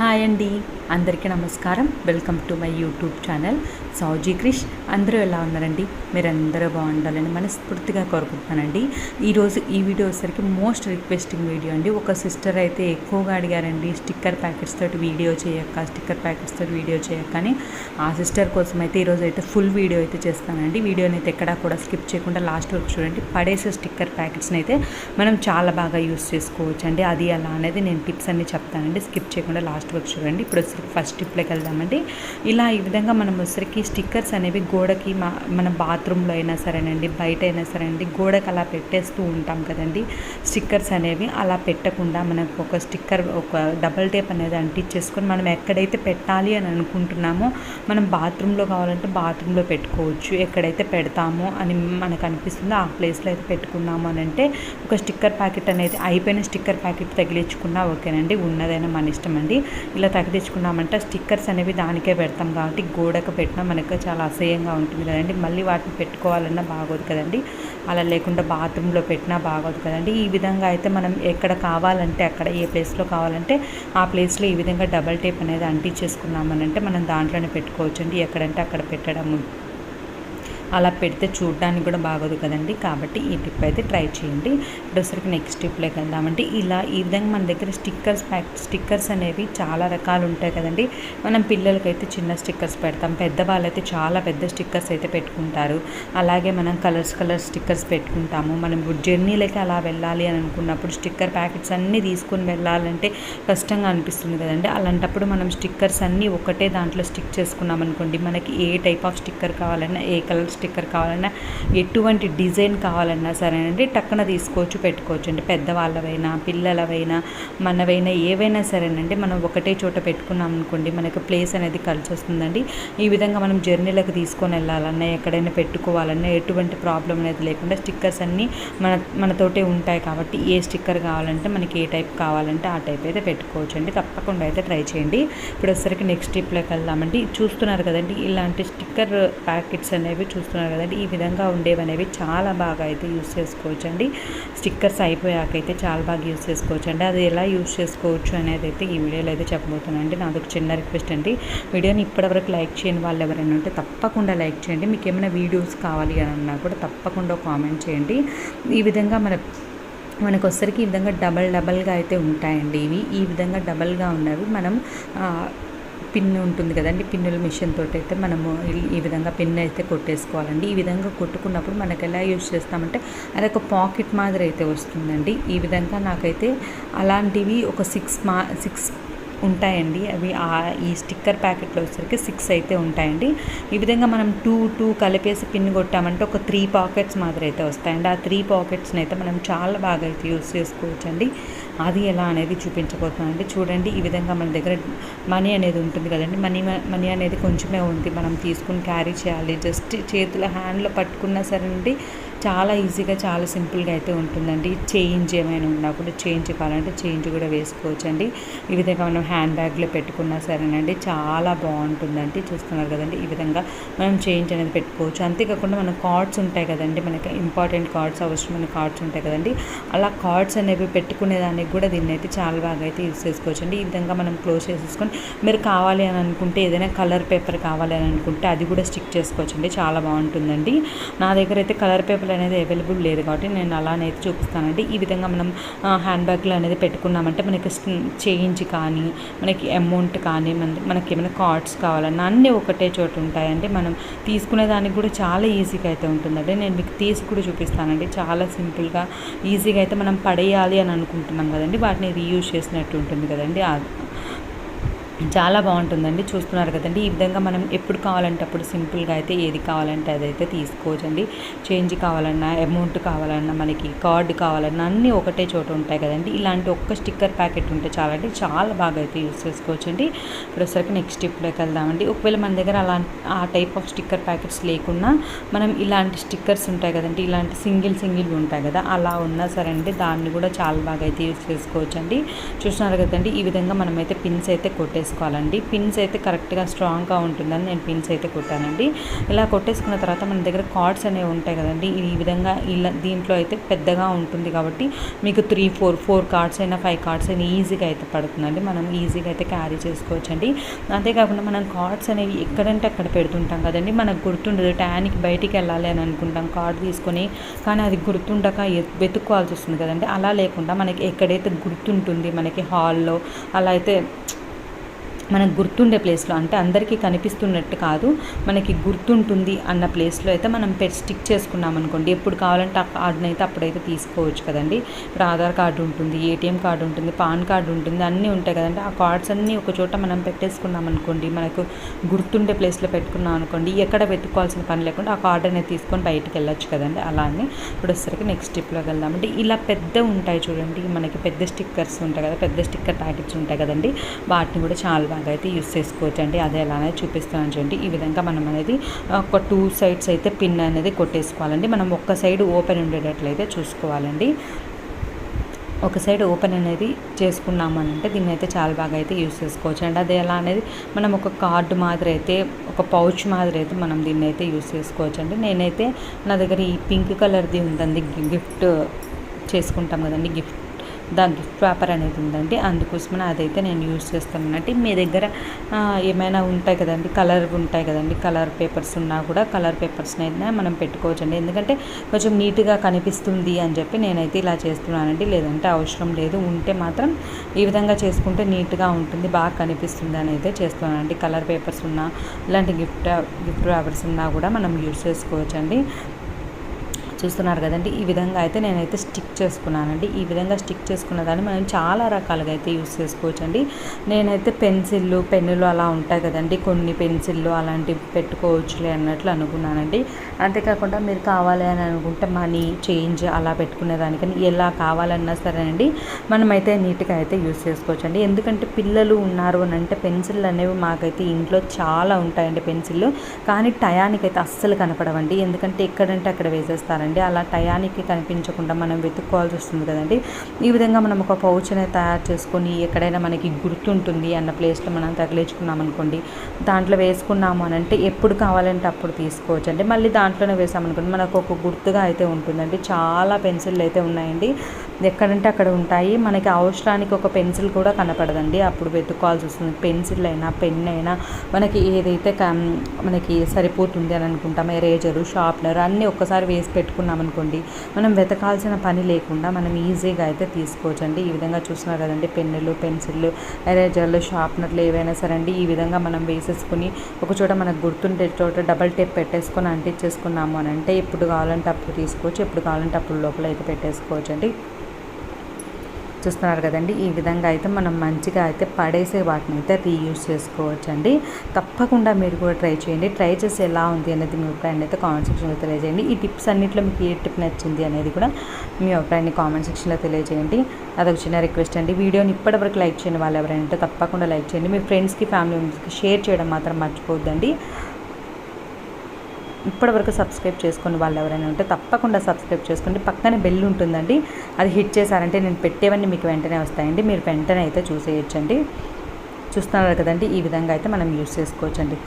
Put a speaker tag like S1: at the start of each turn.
S1: Hi అండి. అందరికీ నమస్కారం. Welcome to my YouTube channel. Souji Krish అందరూ ఎలా ఉన్నారండి? మీరందరూ బాగుండాలని మనస్ఫూర్తిగా కోరుకుంటున్నానండి. ఈరోజు ఈ వీడియో వచ్చేసరికి మోస్ట్ రిక్వెస్టింగ్ వీడియో అండి. ఒక సిస్టర్ అయితే ఎక్కువగా అడిగారండి స్టిక్కర్ ప్యాకెట్స్ తోటి వీడియో చేయక్క స్టిక్కర్ ప్యాకెట్స్ తోటి వీడియో చేయక్క అని. ఆ సిస్టర్ కోసం అయితే ఈరోజు అయితే ఫుల్ వీడియో అయితే చేస్తానండి. వీడియోని అయితే ఎక్కడా కూడా స్కిప్ చేయకుండా లాస్ట్ వరకు చూడండి. పడేసే స్టిక్కర్ ప్యాకెట్స్ని అయితే మనం చాలా బాగా యూస్ చేసుకోవచ్చు అండి అది అలా అనేది నేను టిప్స్ అన్ని చెప్తానండి. స్కిప్ చేయకుండా లాస్ట్ వరకు చూడండి. ఇప్పుడు వచ్చరికి ఫస్ట్ టిప్లోకి వెళ్దామండి. ఇలా ఈ విధంగా మనం వచ్చరికి స్టిక్కర్స్ అనేవి గోడకి మా మన బాత్రూంలో అయినా సరేనండి బయట అయినా సరేనండి గోడకి అలా పెట్టేస్తూ ఉంటాం కదండి. స్టిక్కర్స్ అనేవి అలా పెట్టకుండా మనకు ఒక స్టిక్కర్ ఒక డబల్ టేప్ అనేది అంటించేసుకొని మనం ఎక్కడైతే పెట్టాలి అని అనుకుంటున్నామో మనం బాత్రూంలో కావాలంటే బాత్రూంలో పెట్టుకోవచ్చు. ఎక్కడైతే పెడతామో అని మనకు అనిపిస్తుందో ఆ ప్లేస్లో అయితే పెట్టుకున్నాము అని అంటే ఒక స్టిక్కర్ ప్యాకెట్ అనేది అయిపోయిన స్టిక్కర్ ప్యాకెట్ తగిలించుకున్నా ఓకేనండి ఉన్నదైనా మన ఇష్టం అండి. ఇలా తగిలించుకున్నామంటే స్టిక్కర్స్ అనేవి దానికే పెడతాం కాబట్టి గోడకు పెట్టినా మనకు చాలా అసహ్యంగా ఉంటుంది కదండి. మళ్ళీ వాటిని పెట్టుకోవాలన్నా బాగోదు కదండి. అలా లేకుండా బాత్రూంలో పెట్టినా బాగోదు కదండి. ఈ విధంగా అయితే మనం ఎక్కడ కావాలంటే అక్కడ ఏ ప్లేస్లో కావాలంటే ఆ ప్లేస్లో ఈ విధంగా డబల్ టేప్ అనేది అంటించేసుకున్నామనంటే మనం దాంట్లోనే పెట్టుకోవచ్చు అండి ఎక్కడంటే అక్కడ పెట్టడం అలా పెడితే చూడడానికి కూడా బాగోదు కదండి. కాబట్టి ఈ టిప్ అయితే ట్రై చేయండి. ఇప్పుడు నెక్స్ట్ టిప్లోకి వెళ్దామంటే ఇలా ఈ విధంగా మన దగ్గర స్టిక్కర్స్ ప్యాక్ స్టిక్కర్స్ అనేవి చాలా రకాలు ఉంటాయి కదండి. మనం పిల్లలకైతే చిన్న స్టిక్కర్స్ పెడతాం. పెద్దవాళ్ళైతే చాలా పెద్ద స్టిక్కర్స్ అయితే పెట్టుకుంటారు. అలాగే మనం కలర్స్ కలర్స్ స్టిక్కర్స్ పెట్టుకుంటాము. మనం జర్నీలకి అలా వెళ్ళాలి అని అనుకున్నప్పుడు స్టిక్కర్ ప్యాకెట్స్ అన్నీ తీసుకొని వెళ్ళాలంటే కష్టంగా అనిపిస్తుంది కదండి. అలాంటప్పుడు మనం స్టిక్కర్స్ అన్నీ ఒకటే దాంట్లో స్టిక్ చేసుకున్నాం అనుకోండి మనకి ఏ టైప్ ఆఫ్ స్టిక్కర్ కావాలన్నా ఏ కలర్ స్టిక్కర్ కావాలన్నా ఎటువంటి డిజైన్ కావాలన్నా సరేనండి టక్కన తీసుకోవచ్చు పెట్టుకోవచ్చు అండి. పెద్దవాళ్ళవైనా పిల్లలవైనా మనవైనా ఏవైనా సరేనండి మనం ఒకటే చోట పెట్టుకున్నాం అనుకోండి మనకు ప్లేస్ అనేది కలిసి వస్తుందండి ఈ విధంగా మనం జర్నీలకు తీసుకొని వెళ్ళాలన్నా ఎక్కడైనా పెట్టుకోవాలన్నా ఎటువంటి ప్రాబ్లం అనేది లేకుండా స్టిక్కర్స్ అన్నీ మన మనతోటే ఉంటాయి కాబట్టి ఏ స్టిక్కర్ కావాలంటే మనకి ఏ టైప్ కావాలంటే ఆ టైప్ అయితే పెట్టుకోవచ్చు అండి. తప్పకుండా అయితే ట్రై చేయండి. ఇప్పుడు వచ్చేసరికి నెక్స్ట్ టిప్లోకి వెళ్దామండి. చూస్తున్నారు కదండి ఇలాంటి స్టిక్కర్ ప్యాకెట్స్ అనేవి చూస్తున్నారు కదండి. ఈ విధంగా ఉండేవి అనేవి చాలా బాగా అయితే యూస్ చేసుకోవచ్చు అండి స్టిక్కర్స్ అయిపోయాకైతే చాలా బాగా యూస్ చేసుకోవచ్చు అండి అది ఎలా యూస్ చేసుకోవచ్చు అనేది అయితే ఈ వీడియోలో అయితే చెప్పబోతున్నాను అండి నాది ఒక చిన్న రిక్వెస్ట్ అండి. వీడియోని ఇప్పటివరకు లైక్ చేయని వాళ్ళు ఎవరైనా ఉంటే తప్పకుండా లైక్ చేయండి. మీకు ఏమైనా వీడియోస్ కావాలి అని అన్నా కూడా తప్పకుండా కామెంట్ చేయండి. ఈ విధంగా మన మనకు వచ్చరికి ఈ విధంగా డబల్ డబల్గా అయితే ఉంటాయండి ఇవి. ఈ విధంగా డబల్గా ఉన్నవి. మనం పిన్ ఉంటుంది కదండి పిన్నుల మిషన్ తోటి అయితే మనము ఈ విధంగా పిన్ అయితే కొట్టేసుకోవాలండి. ఈ విధంగా కొట్టుకున్నప్పుడు మనకు ఎలా యూజ్ చేస్తామంటే అదొక పాకెట్ మాదిరి అయితే వస్తుందండి. ఈ విధంగా నాకైతే అలాంటివి ఒక సిక్స్ మా సిక్స్ ఉంటాయండి. అవి ఈ స్టిక్కర్ ప్యాకెట్లో వచ్చేసరికి సిక్స్ అయితే ఉంటాయండి. ఈ విధంగా మనం టూ టూ కలిపేసి పిన్ కొట్టామంటే ఒక త్రీ పాకెట్స్ మాదిరి అయితే వస్తాయండి. ఆ త్రీ పాకెట్స్ని అయితే మనం చాలా బాగా అయితే యూస్ చేసుకోవచ్చండి. అది ఎలా అనేది చూపించబోతున్నానండి. చూడండి ఈ విధంగా మన దగ్గర మనీ అనేది ఉంటుంది కదండి. మనీ మనీ అనేది కొంచెమే ఉంది. మనం తీసుకుని క్యారీ చేయాలి. జస్ట్ చేతిలో హ్యాండ్లో పట్టుకున్నా సరేనండి. చాలా ఈజీగా చాలా సింపుల్గా అయితే ఉంటుందండి. చేంజ్ ఏమైనా ఉన్నా కూడా చేంజ్ కావాలంటే చేంజ్ కూడా వేసుకోవచ్చండి. ఈ విధంగా మనం హ్యాండ్ బ్యాగ్లో పెట్టుకున్నా సరేనండి చాలా బాగుంటుందండి. చూస్తున్నారు కదండి ఈ విధంగా మనం చేంజ్ అనేది పెట్టుకోవచ్చు. అంతేకాకుండా మన కార్డ్స్ ఉంటాయి కదండి మనకి ఇంపార్టెంట్ కార్డ్స్ అవసరమైన కార్డ్స్ ఉంటాయి కదండి. అలా కార్డ్స్ అనేవి పెట్టుకునేదానికి కూడా దీన్ని అయితే చాలా బాగా అయితే యూస్ చేసుకోవచ్చు అండి ఈ విధంగా మనం క్లోజ్ చేసేసుకొని మీరు కావాలి అని అనుకుంటే ఏదైనా కలర్ పేపర్ కావాలి అని అనుకుంటే అది కూడా స్టిక్ చేసుకోవచ్చండి. చాలా బాగుంటుందండి. నా దగ్గర అయితే కలర్ పేపర్ అనేది అవైలబుల్ లేదు కాబట్టి నేను అలానైతే చూపిస్తానండి. ఈ విధంగా మనం హ్యాండ్ బ్యాగ్లు అనేది పెట్టుకున్నామంటే మనకి చేంజ్ కానీ మనకి అమౌంట్ కానీ మన మనకి ఏమైనా కార్డ్స్ కావాలన్నా అన్నీ ఒకటే చోట ఉంటాయండి. మనం తీసుకునే దానికి కూడా చాలా ఈజీగా అయితే ఉంటుందండి. నేను మీకు తీసి కూడా చూపిస్తానండి. చాలా సింపుల్గా ఈజీగా అయితే మనం పడేయాలి అని అనుకుంటున్నాం కదండి. వాటిని రీయూజ్ చేసినట్టు ఉంటుంది కదండి. చాలా బాగుంటుందండి. చూస్తున్నారు కదండి. ఈ విధంగా మనం ఎప్పుడు కావాలంటే అప్పుడు సింపుల్గా అయితే ఏది కావాలంటే అదైతే తీసుకోవచ్చండి. చేంజ్ కావాలన్నా అమౌంట్ కావాలన్నా మనకి కార్డు కావాలన్నా అన్నీ ఒకటే చోట ఉంటాయి కదండి. ఇలాంటి ఒక్క స్టిక్కర్ ప్యాకెట్ ఉంటే చాలండి. చాలా బాగా అయితే యూస్ చేసుకోవచ్చండి. ఇప్పుడు నెక్స్ట్ స్టెప్లోకి వెళ్దామండి. ఒకవేళ మన దగ్గర అలా ఆ టైప్ ఆఫ్ స్టిక్కర్ ప్యాకెట్స్ లేకున్నా మనం ఇలాంటి స్టిక్కర్స్ ఉంటాయి కదండి. ఇలాంటి సింగిల్ సింగిల్ ఉంటాయి కదా. అలా ఉన్నా సరే అండి దాన్ని కూడా చాలా బాగా అయితే యూస్ చేసుకోవచ్చండి. చూస్తున్నారు కదండి. ఈ విధంగా మనమైతే పిన్స్ అయితే కొట్టేసి తీసుకోవాలండి పిన్స్ అయితే కరెక్ట్గా స్ట్రాంగ్గా ఉంటుందని నేను పిన్స్ అయితే కొట్టానండి. ఇలా కొట్టేసుకున్న తర్వాత మన దగ్గర కార్డ్స్ అనేవి ఉంటాయి కదండి. ఈ విధంగా ఇలా దీంట్లో అయితే పెద్దగా ఉంటుంది కాబట్టి మీకు త్రీ ఫోర్ ఫోర్ కార్డ్స్ అయినా ఫైవ్ కార్డ్స్ అయినా ఈజీగా అయితే పడుతుందండి. మనం ఈజీగా అయితే క్యారీ చేసుకోవచ్చండి. అంతేకాకుండా మనం కార్డ్స్ అనేవి ఎక్కడంటే అక్కడ పెడుతుంటాం కదండి. మనకు గుర్తుండదు టయానికి బయటికి వెళ్ళాలి అని అనుకుంటాం కార్డు తీసుకొని. కానీ అది గుర్తుండక వెతుక్కోవాల్సి వస్తుంది కదండి. అలా లేకుండా మనకి ఎక్కడైతే గుర్తుంటుంది మనకి హాల్లో అలా అయితే మనకు గుర్తుండే ప్లేస్లో. అంటే అందరికీ కనిపిస్తున్నట్టు కాదు మనకి గుర్తుంటుంది అన్న ప్లేస్లో అయితే మనం పెట్ స్టిక్ చేసుకున్నాం అనుకోండి. ఎప్పుడు కావాలంటే ఆ కార్డుని అయితే అప్పుడైతే తీసుకోవచ్చు కదండి. ఇప్పుడు ఆధార్ కార్డు ఉంటుంది ఏటీఎం కార్డు ఉంటుంది పాన్ కార్డు ఉంటుంది అన్నీ ఉంటాయి కదండి. ఆ కార్డ్స్ అన్నీ ఒక చోట మనం పెట్టేసుకున్నాం అనుకోండి మనకు గుర్తుండే ప్లేస్లో పెట్టుకున్నాం అనుకోండి ఎక్కడ వెతుక్కోవాల్సిన పని లేకుండా ఆ కార్డు అనేది తీసుకొని బయటికి వెళ్ళొచ్చు కదండి. అలానే ఇప్పుడు వచ్చేసరికి నెక్స్ట్ స్టెప్లోకి వెళ్దామంటే ఇలా పెద్ద ఉంటాయి చూడండి మనకి పెద్ద స్టిక్కర్స్ ఉంటాయి కదా పెద్ద స్టిక్కర్ ప్యాకెట్స్ ఉంటాయి కదండి. వాటిని కూడా చాలా బాగా అయితే యూస్ చేసుకోవచ్చు అండి అదే ఎలానే చూపిస్తున్నాను చూడండి. ఈ విధంగా మనం అనేది ఒక టూ సైడ్స్ అయితే పిన్ అనేది కొట్టేసుకోవాలండి. మనం ఒక్క సైడ్ ఓపెన్ ఉండేటట్లయితే చూసుకోవాలండి. ఒక సైడ్ ఓపెన్ అనేది చేసుకున్నామనంటే దీన్ని అయితే చాలా బాగా అయితే యూస్ చేసుకోవచ్చు. అండి అది ఎలా అనేది మనం ఒక కార్డు మాదిరి అయితే ఒక పౌచ్ మాదిరి అయితే మనం దీన్ని అయితే యూస్ చేసుకోవచ్చు అండి నేనైతే నా దగ్గర ఈ పింక్ కలర్ది ఉందండి. గిఫ్ట్ చేసుకుంటాం కదండి. గిఫ్ట్ దాని గిఫ్ట్ పేపర్ అనేది ఉందండి. అందుకోసమని అదైతే నేను యూస్ చేస్తానంటే మీ దగ్గర ఏమైనా ఉంటాయి కదండి కలర్ ఉంటాయి కదండి కలర్ పేపర్స్ ఉన్నా కూడా కలర్ పేపర్స్ని అయితే మనం పెట్టుకోవచ్చు అండి ఎందుకంటే కొంచెం నీట్గా కనిపిస్తుంది అని చెప్పి నేనైతే ఇలా చేస్తున్నానండి. లేదంటే అవసరం లేదు. ఉంటే మాత్రం ఈ విధంగా చేసుకుంటే నీట్గా ఉంటుంది బాగా కనిపిస్తుంది అని అయితే చేస్తున్నానండి. కలర్ పేపర్స్ ఉన్నా ఇలాంటి గిఫ్ట్ గిఫ్ట్ పేపర్స్ ఉన్నా కూడా మనం యూజ్ చేసుకోవచ్చండి. చూస్తున్నారు కదండి. ఈ విధంగా అయితే నేనైతే స్టిక్ చేసుకున్నానండి. ఈ విధంగా స్టిక్ చేసుకున్న దాన్ని మనం చాలా రకాలుగా అయితే యూస్ చేసుకోవచ్చు అండి నేనైతే పెన్సిళ్ళు పెన్నులు అలా ఉంటాయి కదండి. కొన్ని పెన్సిళ్ళు అలాంటివి పెట్టుకోవచ్చులే అన్నట్లు అనుకున్నానండి. అంతేకాకుండా మీరు కావాలి అని అనుకుంటే మనీ చేంజ్ అలా పెట్టుకునే దానికని ఎలా కావాలన్నా సరే అండి మనమైతే నీట్గా అయితే యూస్ చేసుకోవచ్చు అండి ఎందుకంటే పిల్లలు ఉన్నారు అని అంటే పెన్సిల్ అనేవి మాకైతే ఇంట్లో చాలా ఉంటాయండి పెన్సిళ్ళు కానీ టయానికి అయితే అస్సలు కనపడవండి. ఎందుకంటే ఎక్కడంటే అక్కడ వేసేస్తారండి. అలా టయానికి కనిపించకుండా మనం వెతుక్కోవాల్సి వస్తుంది కదండి. ఈ విధంగా మనం ఒక పౌచ్ అనేది తయారు చేసుకొని ఎక్కడైనా మనకి గుర్తుంటుంది అన్న ప్లేస్లో మనం తగిలించుకున్నాం అనుకోండి దాంట్లో వేసుకున్నాము అని అంటే ఎప్పుడు కావాలంటే అప్పుడు తీసుకోవచ్చు అండి. మళ్ళీ దాంట్లోనే వేసామనుకోండి మనకు ఒక గుర్తుగా అయితే ఉంటుందండి. చాలా పెన్సిళ్ళు అయితే ఉన్నాయండి. ఎక్కడంటే అక్కడ ఉంటాయి. మనకి అవసరానికి ఒక పెన్సిల్ కూడా కనపడదండి. అప్పుడు వెతుక్కోవాల్సి వస్తుంది. పెన్సిల్ అయినా పెన్ అయినా మనకి ఏదైతే మనకి సరిపోతుంది అని అనుకుంటాం. ఎరేజరు షార్ప్నర్ అన్నీ ఒక్కసారి వేసి పెట్టుకున్నాం అనుకోండి మనం వెతకాల్సిన పని లేకుండా మనం ఈజీగా అయితే తీసుకోవచ్చు అండి ఈ విధంగా చూస్తున్నారు కదండి పెన్నులు పెన్సిళ్ళు ఎరేజర్లు షార్ప్నర్లు ఏవైనా సరే అండి ఈ విధంగా మనం వేసేసుకుని ఒక చోట మనకు గుర్తుండే చోట డబల్ టేప్ పెట్టేసుకొని అంటించేసుకున్నాము అని అంటే ఎప్పుడు కావాలంటే అప్పుడు తీసుకోవచ్చు ఎప్పుడు కావాలంటే అప్పుడు లోపల అయితే పెట్టేసుకోవచ్చు అండి చూస్తున్నారు కదండి. ఈ విధంగా అయితే మనం మంచిగా అయితే పడేసే వాటిని అయితే రీయూజ్ చేసుకోవచ్చు అండి తప్పకుండా మీరు కూడా ట్రై చేయండి. ట్రై చేసి ఎలా ఉంది అనేది మీ అభిప్రాయాన్ని అయితే కామెంట్ సెక్షన్లో తెలియజేయండి. ఈ టిప్స్ అన్నింటిలో మీకు ఏ టిప్ నచ్చింది అనేది కూడా మీ అభిప్రాయాన్ని కామెంట్ సెక్షన్లో తెలియజేయండి. అదొక చిన్న రిక్వెస్ట్ అండి. వీడియోని ఇప్పటివరకు లైక్ చేయని వాళ్ళు ఎవరైనా తప్పకుండా లైక్ చేయండి. మీ ఫ్రెండ్స్కి ఫ్యామిలీ మెంబర్స్కి షేర్ చేయడం మాత్రం మర్చిపోవద్దండి. ఇప్పటివరకు సబ్స్క్రైబ్ చేసుకుని వాళ్ళు ఎవరైనా ఉంటే తప్పకుండా సబ్స్క్రైబ్ చేసుకోండి. పక్కనే బెల్ ఉంటుందండి. అది హిట్ చేశారంటే నేను పెట్టేవన్నీ మీకు వెంటనే వస్తాయండి. మీరు వెంటనే అయితే చూసేయచ్చండి. చూస్తున్నారు కదండి. ఈ విధంగా అయితే మనం యూస్ చేసుకోవచ్చండి.